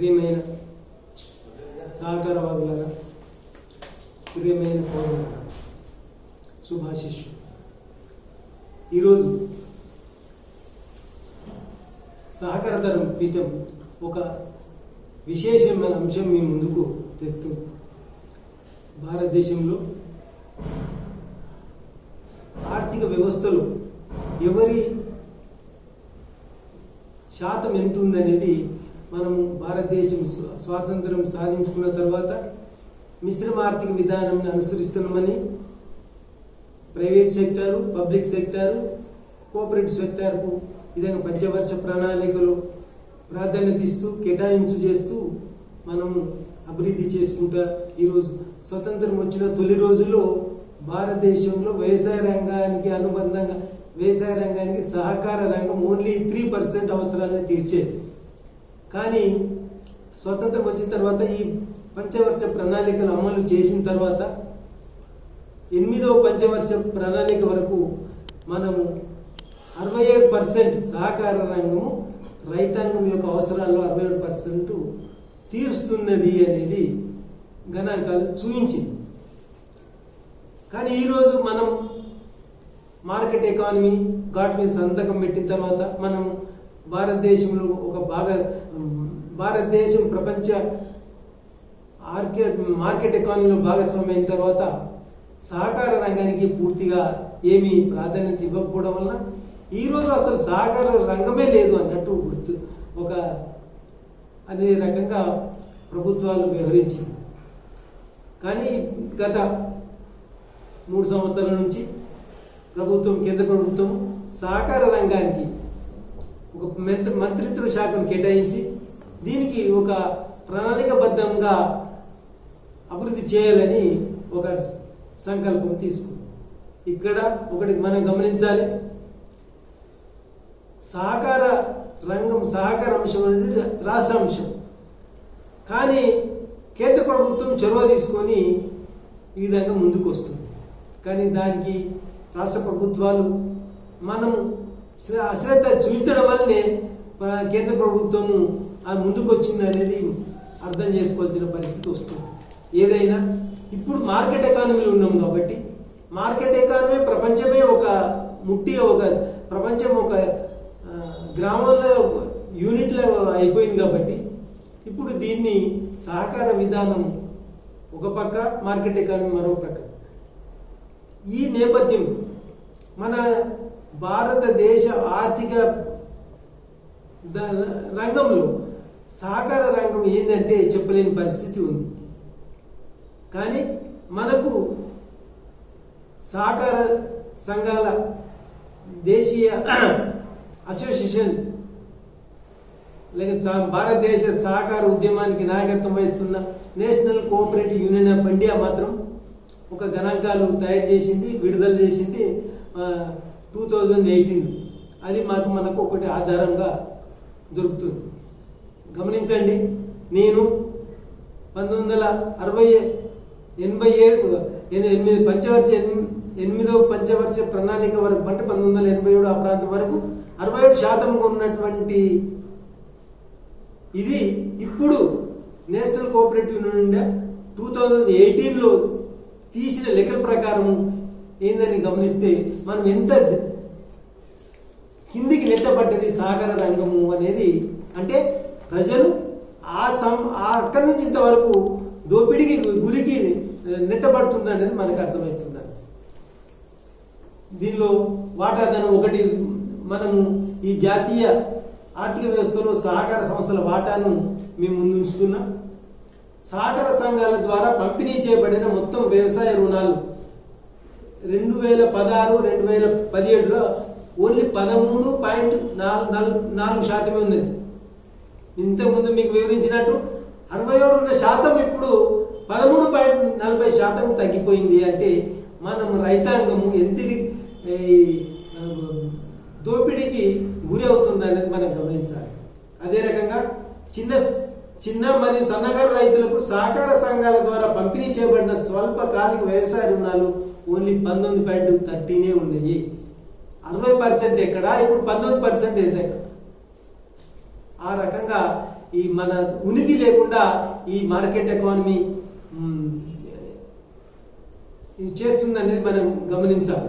ప్రియమైన సహకారవాదులగా ప్రియమైన పౌరుల శుభాశిష్యు ఈరోజు సహకారధరం పీఠం ఒక విశేషమైన అంశం మీ ముందుకు తెస్తుంది భారతదేశంలో ఆర్థిక వ్యవస్థలో ఎవరి శాతం ఎంత ఉందనేది మనము భారతదేశం స్వ- స్వాతంత్రం సాధించుకున్న తర్వాత మిశ్రమ ఆర్థిక విధానాన్ని అనుసరిస్తున్నామని private sector public sector cooperative సెక్టార్కు విధంగా పంచవర్ష ప్రణాళికలు ప్రాధాన్యత ఇస్తూ కేటాయించు చేస్తూ మనము అభివృద్ధి చేసుకుంటా ఈరోజు స్వతంత్రం వచ్చిన తొలి రోజుల్లో భారతదేశంలో వ్యవసాయ రంగానికి అనుబంధంగా వ్యవసాయ రంగానికి సహకార రంగం ఓన్లీ త్రీ పర్సెంట్ అవసరాలను తీర్చేది. కానీ స్వతంత్రం వచ్చిన తర్వాత ఈ పంచవర్ష ప్రణాళికలు అమలు చేసిన తర్వాత ఎనిమిదవ పంచవర్ష ప్రణాళిక వరకు మనము అరవై ఏడు పర్సెంట్ సహకార రంగము రైతాంగం యొక్క అవసరాల్లో అరవై ఏడు పర్సెంట్ తీరుస్తున్నది అనేది గణాంకాలు చూపించింది. కానీ ఈరోజు మనం మార్కెట్ ఎకానమీ ఘాట్ మీద సంతకం పెట్టిన తర్వాత మనం భారతదేశంలో ఒక బాగా భారతదేశం ప్రపంచ మార్కెట్ మార్కెట్ ఎకానమీలో భాగస్వామి అయిన తర్వాత సహకార రంగానికి పూర్తిగా ఏమీ ప్రాధాన్యత ఇవ్వకపోవడం వలన ఈరోజు అసలు సహకార రంగమే లేదు అన్నట్టు గుర్తు ఒక అనే రకంగా ప్రభుత్వాలు వ్యవహరించింది. కానీ గత మూడు సంవత్సరాల నుంచి ప్రభుత్వం కేంద్ర ప్రభుత్వం సహకార రంగానికి ఒక మంత్రి మంత్రిత్వ శాఖను కేటాయించి దీనికి ఒక ప్రణాళికబద్ధంగా అభివృద్ధి చేయాలని ఒక సంకల్పం తీసుకుంది. ఇక్కడ ఒకటి మనం గమనించాలి. సహకార రంగం సహకార అంశం అనేది రాష్ట్ర అంశం. కానీ కేంద్ర ప్రభుత్వం చొరవ తీసుకొని ఈ విధంగా ముందుకు వస్తుంది కానీ దానికి రాష్ట్ర ప్రభుత్వాలు మనం అశ్రద్ధ చూపించడం వల్లనే కేంద్ర ప్రభుత్వము ఆ ముందుకు వచ్చింది అనేది అర్థం చేసుకోవాల్సిన పరిస్థితి వస్తుంది. ఏదైనా ఇప్పుడు మార్కెట్ ఎకానమీలో ఉన్నాం కాబట్టి మార్కెట్ ఎకానమీ ప్రపంచమే ఒక ముట్టి ఒక ప్రపంచం ఒక గ్రామంలో యూనిట్లో అయిపోయింది కాబట్టి ఇప్పుడు దీన్ని సహకార విధానం ఒక పక్క మార్కెట్ ఎకానమీ మరో పక్క. ఈ నేపథ్యం మన భారతదేశ ఆర్థిక రంగంలో సహకార రంగం ఏంటంటే చెప్పలేని పరిస్థితి ఉంది. కానీ మనకు సహకార సంఘాల దేశీయ అసోసియేషన్ లేక సా- భారతదేశ సహకార ఉద్యమానికి నాయకత్వం వహిస్తున్న national cooperative union of India మాత్రం ఒక గణాంకాలు తయారు చేసింది విడుదల చేసింది టూ థౌజండ్ ఎయిటీన్ అది మాకు మనకు ఒకటి ఆధారంగా దొరుకుతుంది. గమనించండి నేను పంతొమ్మిది వందల అరవై ఎనభై ఏడు ఎనిమిది పంచవర్ష ఎనిమిదవ పంచవర్ష ప్రణాళిక వరకు అంటే పంతొమ్మిది వందల ఎనభై ఏడు ఆ ప్రాంతం వరకు అరవై ఏడు శాతం ఉన్నటువంటి ఇది ఇప్పుడు నేషనల్ కోఆపరేటివ్ నుండి టూ థౌజండ్ ఎయిటీన్లో తీసిన లెక్కల ప్రకారం ఏందని గమనిస్తే మనం ఎంత కిందికి నెట్టబడ్డది సాగర రంగము అనేది అంటే ప్రజలు ఆ సం ఆ అక్కడి నుంచి ఇంతవరకు దోపిడికి గురికి నెట్టబడుతుంది అనేది మనకు అర్థమవుతుంది? దీనిలో వాటాధనం ఒకటి మనము ఈ జాతీయ ఆర్థిక వ్యవస్థలో సహకార సంస్థల వాటాను మేము ముందుంచుతున్నాం సహకార సంఘాల ద్వారా పంపిణీ చేయబడిన మొత్తం వ్యవసాయ రుణాలు రెండు వేల పదహారు రెండు వేల పదిహేడులో ఓన్లీ పదమూడు పాయింట్ నాలుగు నాలుగు శాతమే ఉన్నది. ఇంతకుముందు మీకు వివరించినట్టు అరవై ఏడున్న శాతం ఇప్పుడు పదమూడు పాయింట్ నలభై శాతం తగ్గిపోయింది అంటే మనం రైతాంగము ఎంతటి దోపిడీకి గురి అవుతుంది అనేది మనం గమనించాలి. అదే రకంగా చిన్న చిన్న మరియు సన్నకారు రైతులకు సహకార సంఘాల ద్వారా పంపిణీ చేయబడిన స్వల్పకాలిక వ్యవసాయ రుణాలు ఓన్లీ పంతొమ్మిది పాయింట్ థర్టీనే ఉన్నాయి. అరవై పర్సెంట్ ఎక్కడ? ఇప్పుడు పంతొమ్మిది పర్సెంట్ ఎక్కడ? ఆ రకంగా ఈ మన ఉనికి లేకుండా ఈ మార్కెట్ ఎకానమీ ఇది చేస్తుందనేది మనం గమనించాలి.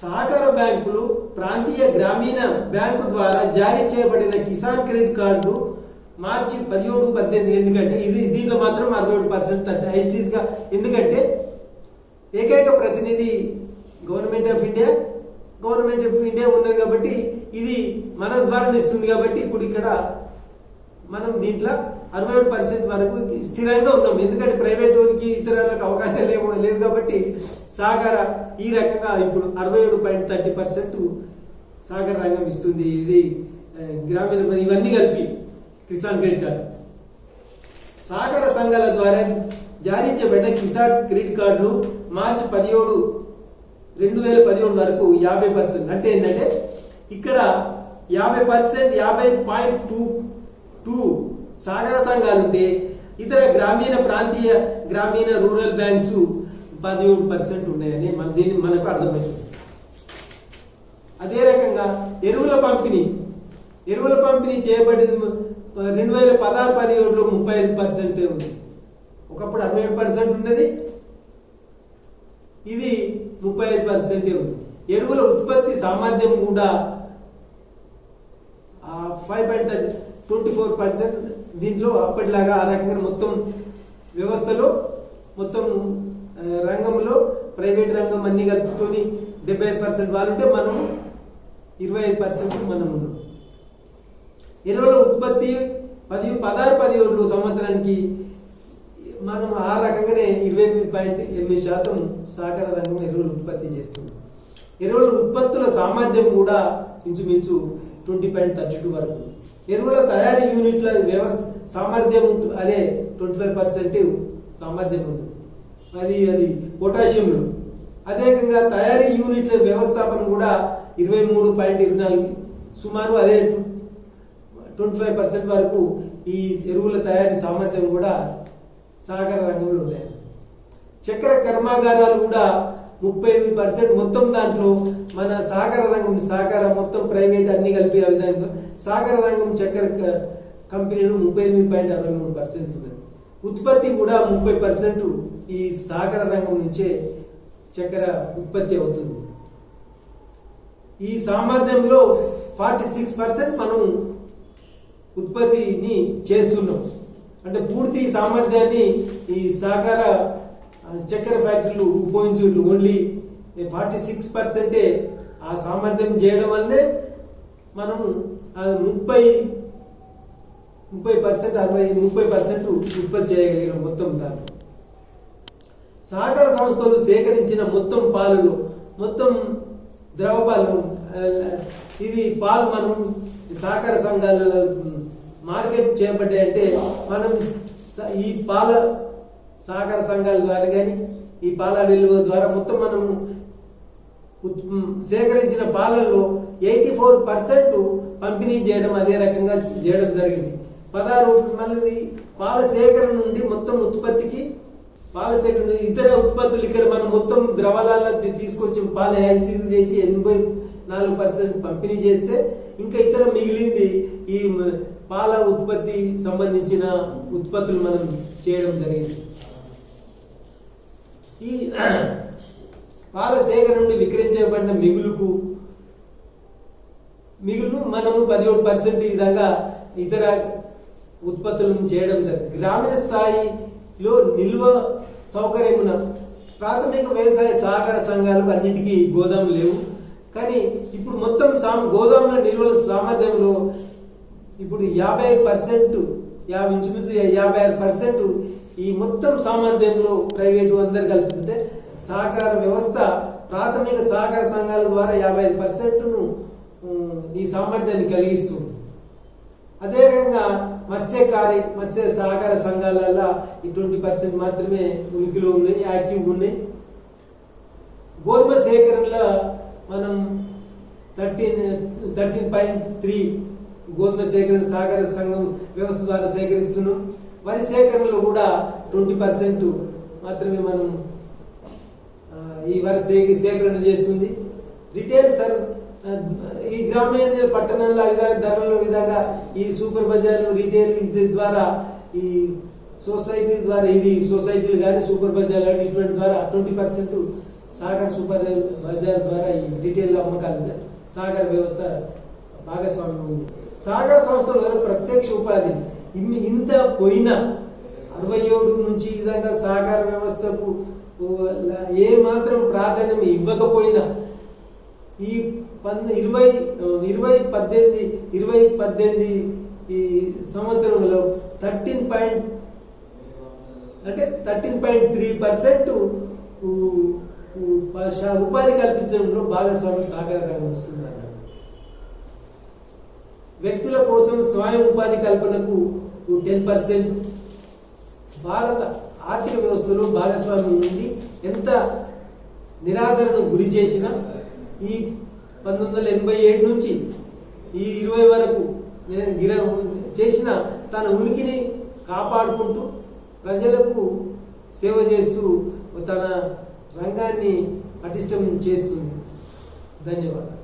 సహకార బ్యాంకులు ప్రాంతీయ గ్రామీణ బ్యాంకు ద్వారా జారీ చేయబడిన కిసాన్ క్రెడిట్ కార్డు మార్చి పదిహేడు పద్దెనిమిది ఎందుకంటే ఇది దీంట్లో మాత్రం అరవై ఏడు పర్సెంట్గా ఎందుకంటే ఏకైక ప్రతినిధి government of India. Government of India ఉన్నది కాబట్టి ఇది మన ద్వారా ఇస్తుంది కాబట్టి ఇప్పుడు ఇక్కడ మనం దీంట్లో అరవై ఏడు పర్సెంట్ వరకు స్థిరంగా ఉన్నాం. ఎందుకంటే ప్రైవేట్ వారికి ఇతరులకు అవకాశం లేవు లేదు కాబట్టి సాగర ఈ రకంగా ఇప్పుడు అరవై ఏడు పాయింట్ థర్టీ పర్సెంట్ సాగర రంగం ఇస్తుంది. ఇది గ్రామీణ ఇవన్నీ కలిపి కిసాన్ క్రెడిట్ కార్డు. సాగర సంఘాల ద్వారా జారీ చేయబడిన కిసాన్ క్రెడిట్ కార్డులు మార్చి పదిహేడు రెండు వేల పదిహేడు వరకు యాభై పర్సెంట్. అంటే ఏంటంటే ఇక్కడ యాభై పర్సెంట్ యాభై పాయింట్ టూ టూ సాగర సంఘాలు ఉంటే ఇతర గ్రామీణ ప్రాంతీయ గ్రామీణ రూరల్ బ్యాంక్స్ పదిహేడు పర్సెంట్ ఉన్నాయని మన దీన్ని మనకు అర్థమవుతుంది అదే రకంగా ఎరువుల పంపిణీ ఎరువుల పంపిణీ చేయబడింది రెండు వేల పదహారు పదిహేడులో ముప్పై ఐదు పర్సెంట్ ఉంది. ఒకప్పుడు అరవై ఏడు పర్సెంట్ ఉన్నది. ఇది ముప్పై ఐదు పర్సెంటే ఉంది. ఎరువుల ఉత్పత్తి సామర్థ్యం కూడా five point thirty twenty four percent దీంట్లో అప్పటిలాగా ఆ రకంగా మొత్తం వ్యవస్థలో మొత్తం రంగంలో ప్రైవేట్ రంగం అన్ని కలుపుకొని డెబ్బై ఐదు పర్సెంట్ వాళ్ళుంటే మనం ఇరవై ఐదు పర్సెంట్ మనం ఉన్నాం. ఎరువుల ఉత్పత్తి పది పదహారు పదిహేడు సంవత్సరానికి మనం ఆ రకంగానే ఇరవై ఎనిమిది పాయింట్ ఎనిమిది శాతం సహకార రంగం ఎరువులు ఉత్పత్తి చేస్తుంది. ఎరువుల ఉత్పత్తుల సామర్థ్యం కూడా ఇంచుమించు ట్వంటీ పాయింట్ థర్టీ టూ వరకు. ఎరువుల తయారీ యూనిట్ల వ్యవస్థ సామర్థ్యం అదే ట్వంటీ ఫైవ్ పర్సెంట్ సామర్థ్యం ఉంది. అది అది పొటాషియంలు. అదేవిధంగా తయారీ యూనిట్ల వ్యవస్థాపన కూడా ఇరవై మూడు పాయింట్ ఇరవై నాలుగు సుమారు అదే ట్వంటీ ఫైవ్ పర్సెంట్ వరకు ఈ ఎరువుల తయారీ సామర్థ్యం కూడా సహకార రంగంలో ఉన్నాయి. చక్కెర కర్మాగారాలు కూడా ముప్పై ఎనిమిది పర్సెంట్ మొత్తం దాంట్లో మన సహకార రంగం సహకార మొత్తం ప్రైవేట్ అన్ని కలిపి ఆ విధంగా సహకార రంగం చక్కెర కంపెనీలు ముప్పై ఎనిమిది పాయింట్ అరవై మూడు పర్సెంట్ ఉన్నది ఉత్పత్తి కూడా ముప్పై పర్సెంట్ ఈ సహకార రంగం నుంచే చక్కెర ఉత్పత్తి అవుతుంది. ఈ సామర్థ్యంలో ఫార్టీ సిక్స్ పర్సెంట్ మనం ఉత్పత్తిని చేస్తున్నాం. అంటే పూర్తి సామర్థ్యాన్ని ఈ సహకార చక్కెర ఫ్యాక్టరీలు ఉపయోగించు ఓన్లీ ఫార్టీ సిక్స్ పర్సెంటే ఆ సామర్థ్యం చేయడం వల్లనే మనం ముప్పై ముప్పై పర్సెంట్ అరవై ముప్పై పర్సెంట్ ఉత్పత్తి చేయగలిగిన మొత్తం దాన్ని. సహకార సంస్థలు సేకరించిన మొత్తం పాలలో మొత్తం ద్రవ పాలు ఇది పాలు మనం సహకార సంఘాలలో మార్కెట్ చేయబడ్డాయంటే మనం ఈ పాల సహకార సంఘాల ద్వారా కానీ ఈ పాల విలువ ద్వారా మొత్తం మనము సేకరించిన పాలలో ఎయిటీ ఫోర్ పర్సెంట్ పంపిణీ చేయడం అదే రకంగా చేయడం జరిగింది. పదహారు మళ్ళీ పాల సేకరణ నుండి మొత్తం ఉత్పత్తికి పాల సేకరణ ఇతర ఉత్పత్తులు ఇక్కడ మనం మొత్తం ద్రవాలలో తీసుకొచ్చి పాల యాసిడ్ చేసి ఎనభై నాలుగు పర్సెంట్ పంపిణీ చేస్తే ఇంకా ఇతర మిగిలింది ఈ పాల ఉత్పత్తి సంబంధించిన ఉత్పత్తులు మనం చేయడం జరిగింది. ఈ పాల సేకరణ నుండి విక్రయించబడిన మిగులుకు మిగులు మనము పదిహేడు పర్సెంట్ ఈ విధంగా ఇతర ఉత్పత్తులను చేయడం జరిగింది గ్రామీణ స్థాయిలో నిల్వ సౌకర్యం ప్రాథమిక వ్యవసాయ సహకార సంఘాలకు అన్నిటికీ గోదాములు లేవు. కానీ ఇప్పుడు మొత్తం సామ గోదాముల నిల్వల సామర్థ్యంలో ఇప్పుడు యాభై పర్సెంట్ యాభై ఇంచుమించు యాభై ఆరు పర్సెంట్ ఈ మొత్తం సామర్థ్యంలో ప్రైవేటు అందరు కలుపుతుంటే సహకార వ్యవస్థ ప్రాథమిక సహకార సంఘాల ద్వారా యాభై ఐదు పర్సెంట్ను ఈ సామర్థ్యాన్ని కలిగిస్తుంది. అదే రకంగా మత్స్యకారి మత్స్య సహకార సంఘాలలో ఈ ట్వంటీ పర్సెంట్ మాత్రమే ఉనికిలో ఉన్నాయి యాక్టివ్గా ఉన్నాయి. గోధుమ సేకరణలో మనం థర్టీన్ థర్టీన్ పాయింట్ త్రీ గోధుమ సేకరణ సహకార సంఘం వ్యవస్థ ద్వారా సేకరిస్తున్నాం. వరి సేకరణలో కూడా ట్వంటీ పర్సెంట్ మాత్రమే మనం ఈ వరి సే సేకరణ చేస్తుంది. రిటైల్ సర్ ఈ గ్రామీణ పట్టణాల్లో ధరల విధంగా ఈ సూపర్ బజార్లు రిటైల్ ద్వారా ఈ సొసైటీ ద్వారా ఇది సొసైటీలు కానీ సూపర్ బజార్లు ఇటువంటి ద్వారా twenty percent Sagar super bazaar ద్వారా ఈ డీటెయిల్ అమ్మకాలు సాగర్ వ్యవస్థ భాగస్వామ్యం ఉంది. సాగర్ సంస్థల ద్వారా ప్రత్యక్ష ఉపాధి. ఇన్ని ఇంత పోయినా అరవై ఏడు నుంచి ఈ విధంగా సహకార వ్యవస్థకు ఏ మాత్రం ప్రాధాన్యం ఇవ్వకపోయినా ఈ పంద ఇరవై ఇరవై పద్దెనిమిది ఇరవై పద్దెనిమిది ఈ సంవత్సరంలో థర్టీన్ పాయింట్ అంటే థర్టీన్ పాయింట్ త్రీ పర్సెంట్ ఉపాధి కల్పించడంలో భాగస్వామ్యం సహకారంగా రంగం వ్యక్తుల కోసం స్వయం ఉపాధి కల్పనకు టెన్ పర్సెంట్. భారత ఆర్థిక వ్యవస్థలో భాగస్వామ్యం నుండి ఎంత నిరాదరణకు గురి చేసినా ఈ పంతొమ్మిది వందల ఎనభై ఏడు నుంచి ఈ ఇరవై వరకు గిర చేసిన తన ఉనికిని కాపాడుకుంటూ ప్రజలకు సేవ చేస్తూ తన రంగాన్ని పటిష్టం చేస్తుంది. ధన్యవాదాలు.